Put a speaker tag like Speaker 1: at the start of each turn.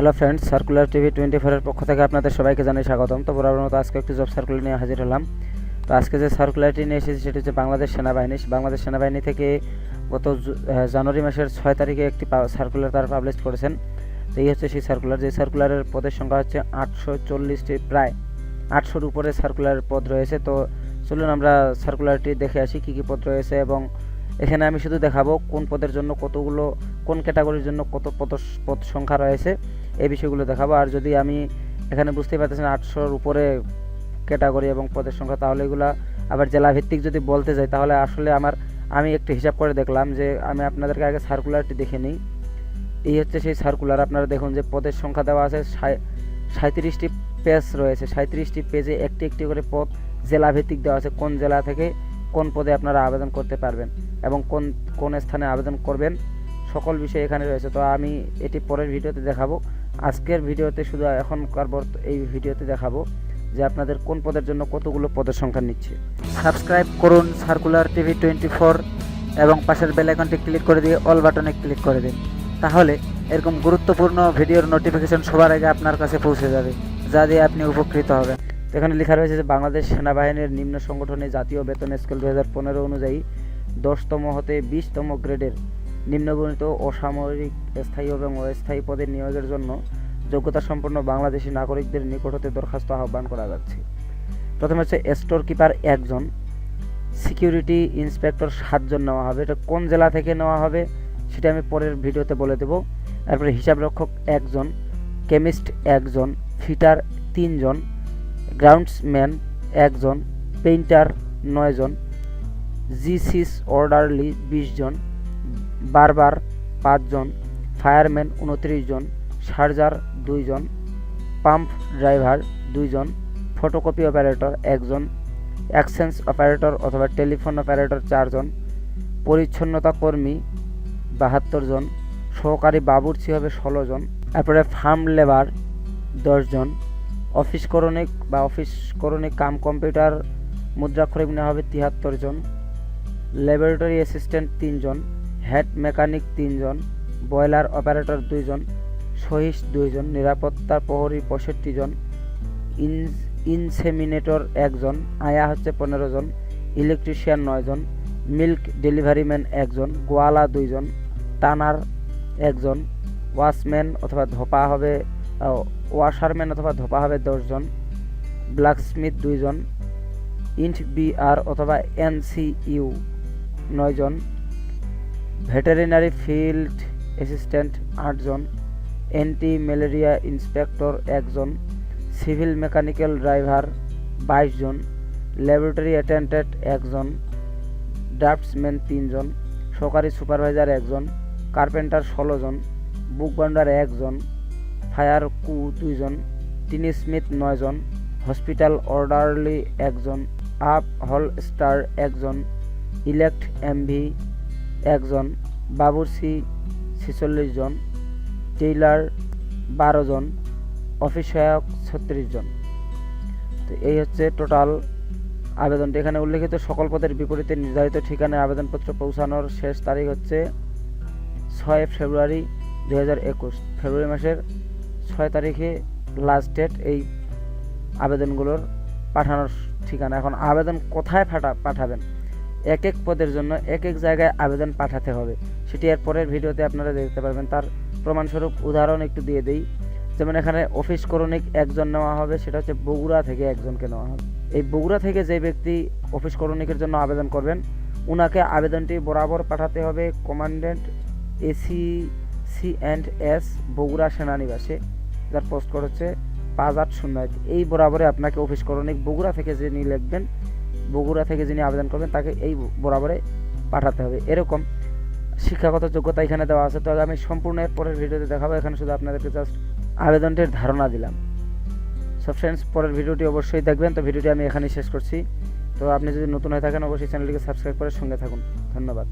Speaker 1: Hello friends circular TV twenty ফোরের পক্ষ থেকে আপনাদের সবাইকে জানাই স্বাগতম। তো বরাবর মতো আজকে একটি জব সার্কুলার নিয়ে হাজির হলাম। তো আজকে যে সার্কুলারটি নিয়ে এসেছি, সেটি হচ্ছে বাংলাদেশ সেনাবাহিনী। বাংলাদেশ সেনাবাহিনী থেকে গত জানুয়ারি মাসের ছয় তারিখে একটি সার্কুলার তারা পাবলিশ করেছেন। তো এই হচ্ছে সেই সার্কুলার যে সার্কুলারের পদের সংখ্যা হচ্ছে আটশো চল্লিশটি প্রায়। আটশোর উপরে সার্কুলার পদ রয়েছে। তো চলুন আমরা সার্কুলারটি দেখে আসি, কী কী পদ রয়েছে এবং এখানে আমি শুধু দেখাবো কোন পদের জন্য কতগুলো, কোন ক্যাটাগরির জন্য কত পদ পদ সংখ্যা রয়েছে। এই বিষয়গুলো দেখাবো। আর যদি আমি এখানে বুঝতেই পারতেছেন আটশোর উপরে ক্যাটাগরি এবং পদের সংখ্যা, তাহলে এগুলা আবার জেলা ভিত্তিক যদি বলতে যাই, তাহলে আসলে আমার, আমি একটু হিসাব করে দেখলাম যে আমি আপনাদেরকে আগে সার্কুলারটি দেখে নিই। এই হচ্ছে সেই সার্কুলার আপনারা দেখুন যে পদের সংখ্যা দেওয়া আছে সাঁত্রিশটি পেজ রয়েছে। সাঁত্রিশটি পেজে একটি একটি করে পদ জেলা ভিত্তিক দেওয়া আছে, কোন জেলা থেকে কোন পদে আপনারা আবেদন করতে পারবেন এবং কোন কোন স্থানে আবেদন করবেন, সকল বিষয় এখানে রয়েছে। তো আমি এটি পরের ভিডিওতে দেখাবো। আজকের ভিডিওতে শুধু এখনকার বর্ত- এই ভিডিওতে দেখাবো যে আপনাদের কোন পদের জন্য কতগুলো পদের সংখ্যা নিচ্ছে। সাবস্ক্রাইব করুন সার্কুলার টিভি টোয়েন্টি ফোর এবং পাশের বেল আইকনটি ক্লিক করে দিয়ে অল বাটনে ক্লিক করে দিন। তাহলে এরকম গুরুত্বপূর্ণ ভিডিওর নোটিফিকেশন সবার আগে আপনার কাছে পৌঁছে যাবে, যা দিয়ে আপনি উপকৃত হবেন। এখানে লেখা রয়েছে যে বাংলাদেশ সেনাবাহিনীর নিম্ন সংগঠনে জাতীয় বেতন স্কেল দু হাজার পনেরো অনুযায়ী দশতম হতে বিশতম গ্রেডের নিম্নবর্ণিত অসামরিক, স্থায়ী এবং অস্থায়ী পদে নিয়োগের জন্য যোগ্যতা সম্পন্ন বাংলাদেশি নাগরিকদের নিকট হতে দরখাস্ত আহ্বান করা যাচ্ছে। প্রথমে হচ্ছে স্টোর কিপার একজন সিকিউরিটি ইন্সপেক্টর সাতজন নেওয়া হবে। এটা কোন জেলা থেকে নেওয়া হবে সেটা আমি পরের ভিডিওতে বলে দেবো। তারপরে হিসাবরক্ষক একজন কেমিস্ট একজন ফিটার তিনজন গ্রাউন্ডসম্যান একজন পেইন্টার নয়জন জিসিস অর্ডারলি বিশজন বারবার পাঁচজন ফায়ারম্যান উনত্রিশ জন সার্জার দুইজন, পাম্প ড্রাইভার দুইজন, ফটোকপি অপারেটর একজন, অ্যাক্সেন্স অপারেটর অথবা টেলিফোন অপারেটর চারজন, পরিচ্ছন্নতা কর্মী বাহাত্তর জন, সহকারী বাবুর্চি হবে ষোলো জন, তারপরে ফার্ম লেবার দশজন অফিস করণিক বা অফিস করণিক কাম কম্পিউটার মুদ্রাক্ষরিক নেওয়া হবে তিয়াত্তর জন ল্যাবরেটরি অ্যাসিস্ট্যান্ট তিনজন হেড মেকানিক তিনজন বয়লার অপারেটর দুইজন সহিস দুইজন নিরাপত্তা প্রহরী পঁয়ষট্টি জন ইন ইনসেমিনেটর একজন, আয়া হচ্ছে পনেরো জন, ইলেকট্রিশিয়ান নয়জন মিল্ক ডেলিভারি ম্যান একজন, গোয়ালা দুইজন টানার একজন ওয়াশম্যান অথবা ধোপা হবে ওয়াশারম্যান অথবা ধোপা হবে দশজন ব্ল্যাকস্মিথ দুইজন, ইন্ট বিআর অথবা এনসিইউ নয়জন ভেটেরিনারি ফিল্ড অ্যাসিস্ট্যান্ট আটজন অ্যান্টি ম্যালেরিয়া ইন্সপেক্টর একজন, সিভিল মেকানিক্যাল ড্রাইভার বাইশ জন, ল্যাবরেটরি অ্যাটেন্ডেন্ট একজন, ড্রাফটসম্যান তিনজন সহকারী সুপারভাইজার একজন, কার্পেন্টার ষোলো জন বুক বান্ডার একজন ফায়ার কু দুইজন টিনি স্মিথ নয়জন হসপিটাল অর্ডারলি একজন আপ হল স্টার একজন ইলেক্ট এমভি একজন বাবুরসি ছেচল্লিশ জন টেইলার বারো জন, অফিস সহায়ক ছত্রিশ জন। তো এই হচ্ছে টোটাল আবেদনটি। এখানে উল্লেখিত সকল পদের বিপরীতে নির্ধারিত ঠিকানায় আবেদনপত্র পৌঁছানোর শেষ তারিখ হচ্ছে ছয় ফেব্রুয়ারি দু হাজার একুশ। ফেব্রুয়ারি মাসের ছয় তারিখে লাস্ট ডেট এই আবেদনগুলোর পাঠানোর ঠিকানা। এখন আবেদন কোথায় পাঠা পাঠাবেন? এক এক পদের জন্য এক এক জায়গায় আবেদন পাঠাতে হবে। সেটি এর পরের ভিডিওতে আপনারা দেখতে পারবেন। তার প্রমাণস্বরূপ উদাহরণ একটু দিয়ে দেই। যেমন এখানে অফিস করণিক একজন নেওয়া হবে, সেটা হচ্ছে বগুড়া থেকে একজনকে নেওয়া হবে। এই বগুড়া থেকে যে ব্যক্তি অফিস করণিকের জন্য আবেদন করবেন ওনাকে আবেদনটি বরাবর পাঠাতে হবে commandant AC C and S Bogura সেনানিবাসে। যার পোস্ট কোড হচ্ছে পাঁচ আট শূন্য এক। এই বরাবরে আপনাকে অফিস করণিক বগুড়া থেকে যিনি লিখবেন, বগুড়া থেকে যিনি আবেদন করবেন, তাকে এই বরাবরে পাঠাতে হবে। এরকম শিক্ষাগত যোগ্যতা এখানে দেওয়া আছে। তো আমি সম্পূর্ণ এর পরের ভিডিওতে দেখাবো। এখানে শুধু আপনাদেরকে জাস্ট আবেদনটির ধারণা দিলাম। সব ফ্রেন্ডস পরের ভিডিওটি অবশ্যই দেখবেন। তো ভিডিওটি আমি এখানেই শেষ করছি। তো আপনি যদি নতুন হয়ে থাকেন, অবশ্যই চ্যানেলটিকে সাবস্ক্রাইব করে সঙ্গে থাকুন। ধন্যবাদ।